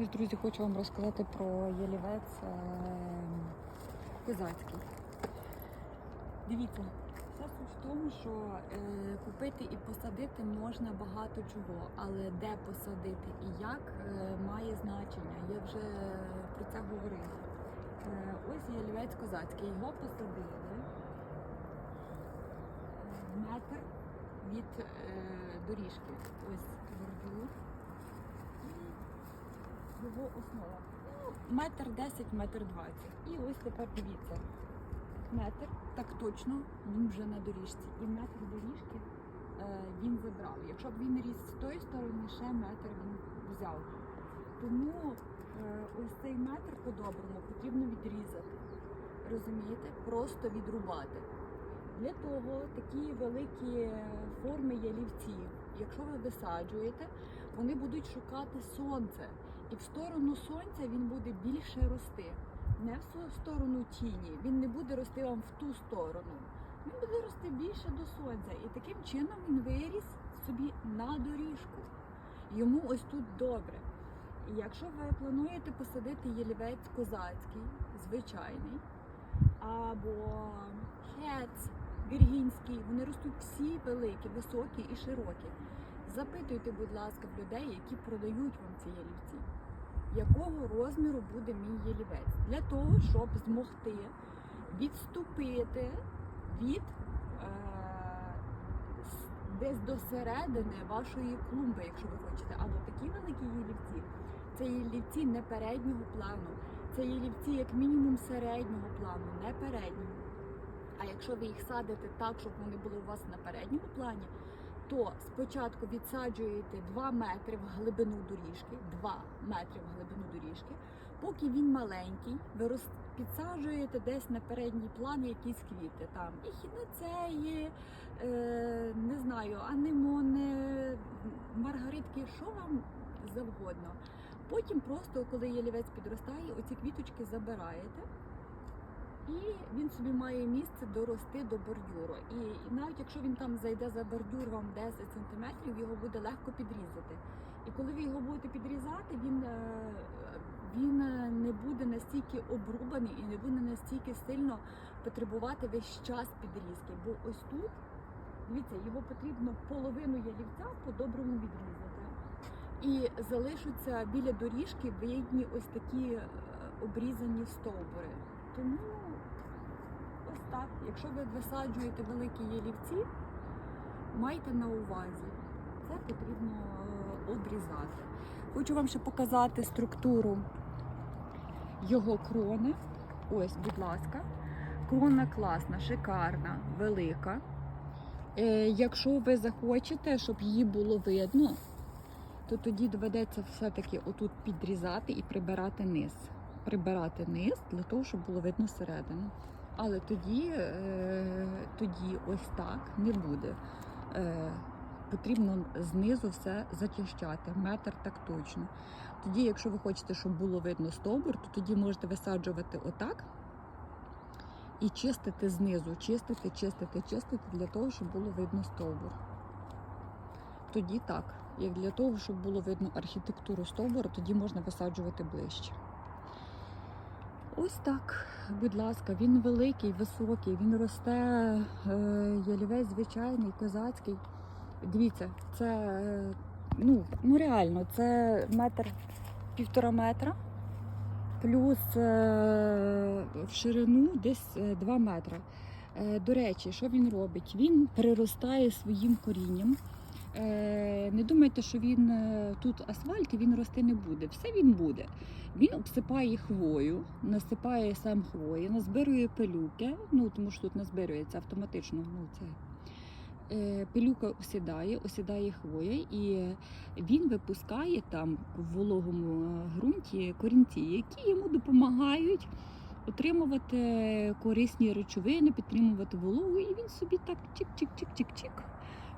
Ось, друзі, хочу вам розказати про ялівець е, козацький. Дивіться, вся суть в тому, що е, купити і посадити можна багато чого, але де посадити і як е, має значення. Я вже про це говорила. Ось ялівець козацький, його посадили метр від доріжки. Ось бордюр його основа. Ну, метр десять, метр двадцять. І ось тепер дивіться. Метр, так точно, він вже на доріжці. І метр доріжки е, він забрав. Якщо б він ріс з тої сторони, ще метр він взяв. Тому е, ось цей метр по-доброму потрібно відрізати. Розумієте? Просто відрубати. Для того такі великі форми ялівців, якщо ви висаджуєте, вони будуть шукати сонце. І в сторону сонця він буде більше рости. Не в сторону тіні. Він не буде рости вам в ту сторону. Він буде рости більше до сонця. І таким чином він виріс собі на доріжку. Йому ось тут добре. І якщо ви плануєте посадити ялівець козацький, звичайний, або хец, віргінський, вони ростуть всі великі, високі і широкі. Запитуйте, будь ласка, в людей, які продають вам ці ялівці, якого розміру буде мій ялівець, для того, щоб змогти відступити від е, десь до середини вашої клумби, якщо ви хочете. Або такі великі ялівці. Це ялівці не переднього плану, це ялівці як мінімум середнього плану, не переднього. А якщо ви їх садите так, щоб вони були у вас на передньому плані, то спочатку відсаджуєте 2 метри в глибину доріжки, 2 метри в глибину доріжки, поки він маленький, ви роз... підсаджуєте десь на передній план якісь квіти. Там і хіноцеї, е... не знаю, анемони, маргаритки, що вам завгодно. Потім просто, коли ялівець підростає, оці квіточки забираєте. І він собі має місце дорости до бордюру. І навіть якщо він там зайде за бордюр вам 10 сантиметрів, його буде легко підрізати. І коли ви його будете підрізати, він, е, він е, не буде настільки обрубаний і не буде настільки сильно потребувати весь час підрізки. Бо ось тут, дивіться, його потрібно половину ялівця по-доброму відрізати. І залишаться біля доріжки видні ось такі е, обрізані стовбури. Тому ось так. Якщо ви висаджуєте великі ялівці, майте на увазі, це потрібно е, обрізати. Хочу вам ще показати структуру його крони. Ось, будь ласка. Крона класна, шикарна, велика. Е, якщо ви захочете, щоб її було видно, то тоді доведеться все-таки отут підрізати і прибирати низ. Прибирати низ для того, щоб було видно середину. Але тоді, е, тоді ось так не буде. Е, потрібно знизу все зачищати, метр так точно. Тоді, якщо ви хочете, щоб було видно стовбур, то тоді можете висаджувати отак і чистити знизу, чистити, чистити, чистити для того, щоб було видно стовбур. Тоді так. Як для того, щоб було видно архітектуру стовбура, тоді можна висаджувати ближче. Ось так, будь ласка, він великий, високий, він росте е, ялівець звичайний, козацький. Дивіться, це е, ну, ну реально, це метр півтора метра, плюс е, в ширину десь 2 метри. До речі, що він робить? Він приростає своїм корінням. Е, Не думайте, що він е, тут асфальт і він рости не буде. Все він буде. Він обсипає хвою, насипає сам хвої, назбирує пилюки, ну тому що тут назбирується автоматично. Ну, це. Е, Пилюка осідає, осідає хвоя, і він випускає там в вологому ґрунті корінці, які йому допомагають отримувати корисні речовини, підтримувати вологу, і він собі так чик-чик-чик-чик-чик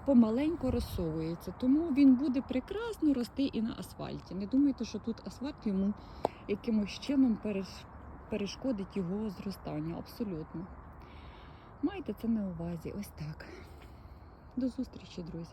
помаленьку розсовується. Тому він буде прекрасно рости і на асфальті. Не думайте, що тут асфальт йому якимось чином перешкодить його зростання. Абсолютно. Майте це на увазі. Ось так. До зустрічі, друзі.